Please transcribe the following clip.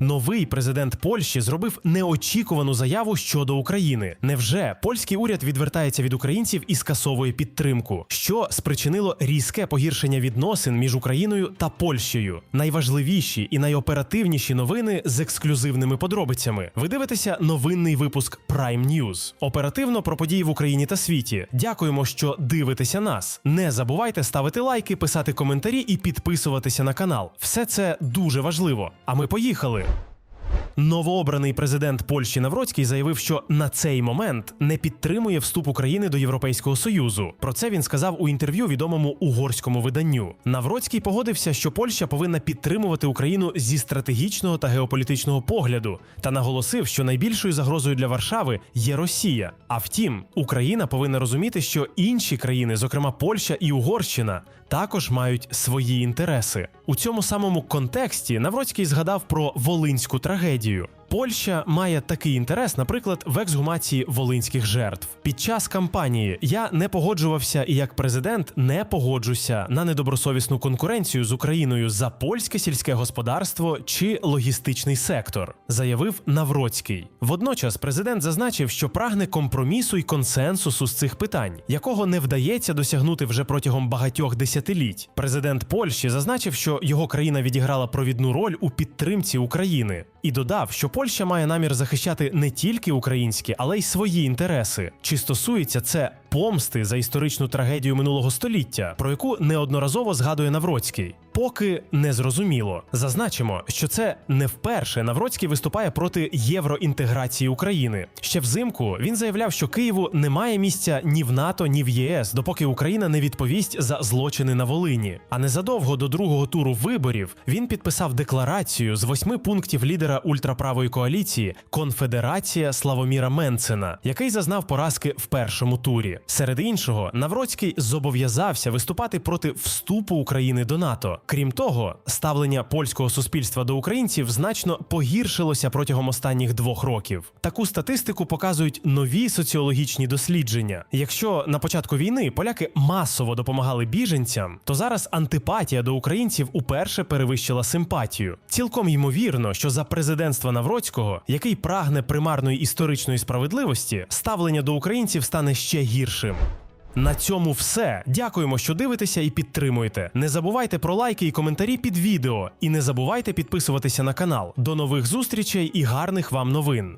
Новий президент Польщі зробив неочікувану заяву щодо України. Невже польський уряд відвертається від українців і скасовує підтримку, що спричинило різке погіршення відносин між Україною та Польщею? Найважливіші і найоперативніші новини з ексклюзивними подробицями. Ви дивитеся новинний випуск Prime News. Оперативно про події в Україні та світі. Дякуємо, що дивитеся нас. Не забувайте ставити лайки, писати коментарі і підписуватися на канал. Все це дуже важливо. А ми поїхали. Новообраний президент Польщі Навроцький заявив, що на цей момент не підтримує вступ України до Європейського союзу. Про це він сказав у інтерв'ю відомому угорському виданню. Навроцький погодився, що Польща повинна підтримувати Україну зі стратегічного та геополітичного погляду, та наголосив, що найбільшою загрозою для Варшави є Росія. А втім, Україна повинна розуміти, що інші країни, зокрема Польща і Угорщина, також мають свої інтереси. У цьому самому контексті Навроцький згадав про волинську трагедію дію. Польща має такий інтерес, наприклад, в ексгумації волинських жертв. Під час кампанії я не погоджувався і як президент не погоджуся на недобросовісну конкуренцію з Україною за польське сільське господарство чи логістичний сектор, заявив Навроцький. Водночас президент зазначив, що прагне компромісу і консенсусу з цих питань, якого не вдається досягнути вже протягом багатьох десятиліть. Президент Польщі зазначив, що його країна відіграла провідну роль у підтримці України, і додав, що Польща має намір захищати не тільки українські, але й свої інтереси. Чи стосується це помсти за історичну трагедію минулого століття, про яку неодноразово згадує Навроцький? Поки не зрозуміло. Зазначимо, що це не вперше Навроцький виступає проти євроінтеграції України. Ще взимку він заявляв, що Києву немає місця ні в НАТО, ні в ЄС, допоки Україна не відповість за злочини на Волині. А незадовго до другого туру виборів він підписав декларацію з восьми пунктів лідера ультраправої коаліції Конфедерація Славоміра Менцена, який зазнав поразки в першому турі. Серед іншого, Навроцький зобов'язався виступати проти вступу України до НАТО. Крім того, ставлення польського суспільства до українців значно погіршилося протягом останніх двох років. Таку статистику показують нові соціологічні дослідження. Якщо на початку війни поляки масово допомагали біженцям, то зараз антипатія до українців уперше перевищила симпатію. Цілком ймовірно, що за президентства Навроцького, який прагне примарної історичної справедливості, ставлення до українців стане ще гіршим. На цьому все. Дякуємо, що дивитеся і підтримуєте. Не забувайте про лайки і коментарі під відео. І не забувайте підписуватися на канал. До нових зустрічей і гарних вам новин.